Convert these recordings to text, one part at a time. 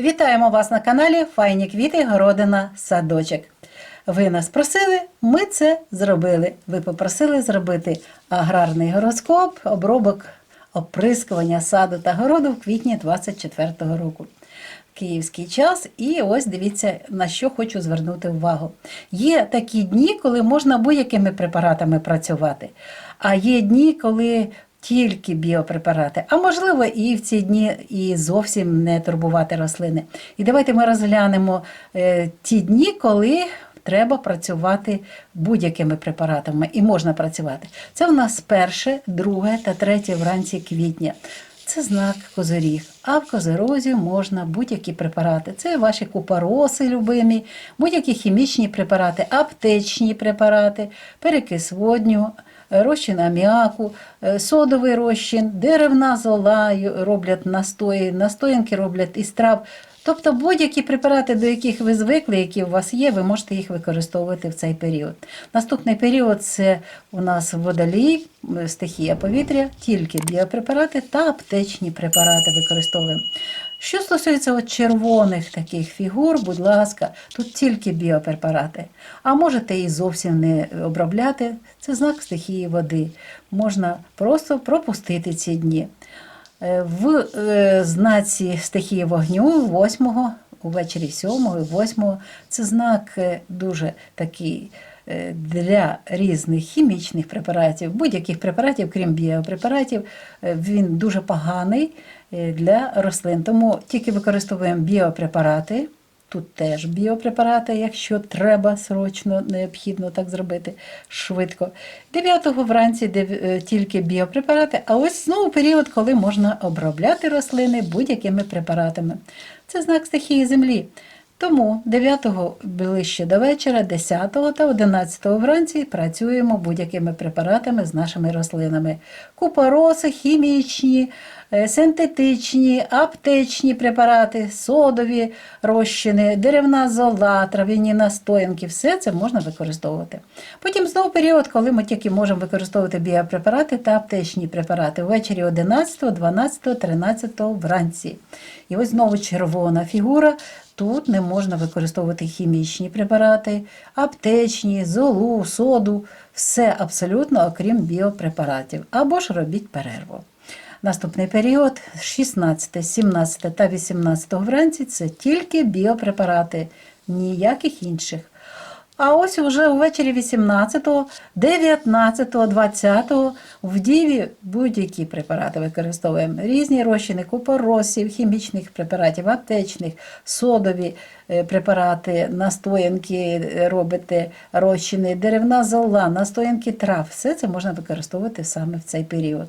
Вітаємо вас на каналі Файні квіти, городина, садочок. Ви нас просили, ми це зробили. Ви попросили зробити аграрний гороскоп, обробок оприскування саду та городу в квітні 24-го року. Київський час, і ось дивіться, на що хочу звернути увагу. Є такі дні, коли можна будь-якими препаратами працювати, а є дні, коли тільки біопрепарати, а можливо, і в ці дні і зовсім не турбувати рослини. І давайте ми розглянемо е, ті дні, коли треба працювати будь-якими препаратами, і можна працювати. Це в нас перше, друге та третє вранці квітня. Це знак козиріг. А в козирозі можна будь-які препарати. Це ваші купороси любимі, будь-які хімічні препарати, аптечні препарати, перекис водню, розчин аміаку, е, содовий розчин, деревна зола роблять настої, настоянки роблять із трав. Тобто будь-які препарати, до яких ви звикли, які у вас є, ви можете їх використовувати в цей період. Наступний період це у нас водолій, стихія повітря, тільки біопрепарати та аптечні препарати використовуємо. Що стосується от червоних таких фігур, будь ласка, тут тільки біопрепарати. А можете і зовсім не обробляти. Це знак стихії води. Можна просто пропустити ці дні. Е, В е, знаці стихії вогню 8 увечері 7 і 8 це знак е, дуже такий для різних хімічних препаратів, будь-яких препаратів, крім біопрепаратів, він дуже поганий для рослин. Тому тільки використовуємо біопрепарати. Тут теж біопрепарати, якщо треба срочно, необхідно так зробити швидко. 9-го вранці е, тільки біопрепарати, а ось знову період, коли можна обробляти рослини будь-якими препаратами. Це знак стихії землі. Тому 9-го ближче до вечора, 10-го та 11-го вранці працюємо будь-якими препаратами з нашими рослинами. Купороси, хімічні, синтетичні, аптечні препарати, содові розчини, деревна зола, трав'яні настоянки, все це можна використовувати. Потім знову період, коли ми тільки можемо використовувати біопрепарати та аптечні препарати ввечері 11, 12, 13 вранці. І ось знову червона фігура. Тут не можна використовувати хімічні препарати, аптечні, золу, соду, все абсолютно, окрім біопрепаратів. Або ж робіть перерву. Наступний період 16, 17 та 18 вранці це тільки біопрепарати, ніяких інших. А ось уже увечері 18, 19, 20 в діві будь-які препарати використовуємо. Різні розчини купоросів, хімічних препаратів, аптечних, содові е, препарати, настоянки робите, розчини, деревна зола, настоянки трав. Все це можна використовувати саме в цей період.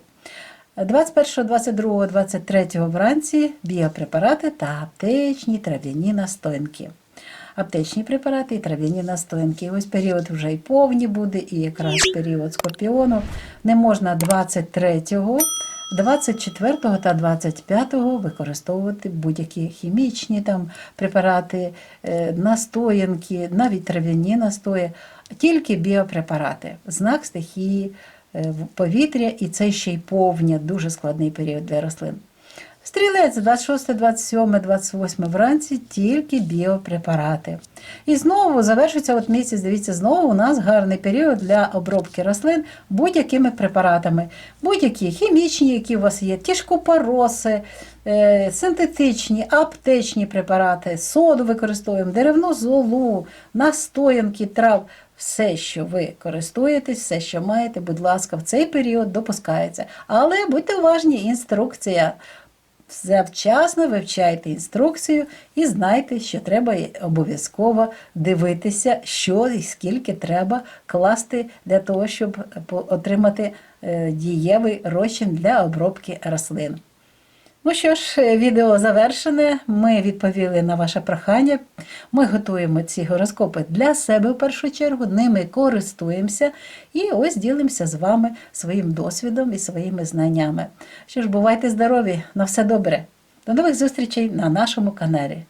21, 22, 23 вранці біопрепарати та аптечні трав'яні настоянки. Аптечні препарати і трав'яні настоянки. Ось період вже і повні буде, і якраз період скорпіону. Не можна 23, 24 та 25 використовувати будь-які хімічні там препарати, е, настоянки, навіть трав'яні настої, тільки біопрепарати. Знак стихії повітря, і це ще й повня, дуже складний період для рослин. Стрілець 26, 27, 28 вранці тільки біопрепарати. І знову завершується от місяць, дивіться, знову у нас гарний період для обробки рослин будь-якими препаратами. Будь-які хімічні, які у вас є, купороси, е, синтетичні, аптечні препарати, соду використовуємо, деревну золу, настоянки трав. Все, що ви користуєтесь, все, що маєте, будь ласка, в цей період допускається. Але будьте уважні, інструкція. Завчасно вивчайте інструкцію і знайте, що треба обов'язково дивитися, що і скільки треба класти для того, щоб отримати е, дієвий розчин для обробки рослин. Ну що ж, е, відео завершене. Ми відповіли на ваше прохання. Ми готуємо ці гороскопи для себе в першу чергу, ними користуємося і ось ділимося з вами своїм досвідом і своїми знаннями. Що ж, бувайте здорові, на все добре. До нових зустрічей на нашому каналі.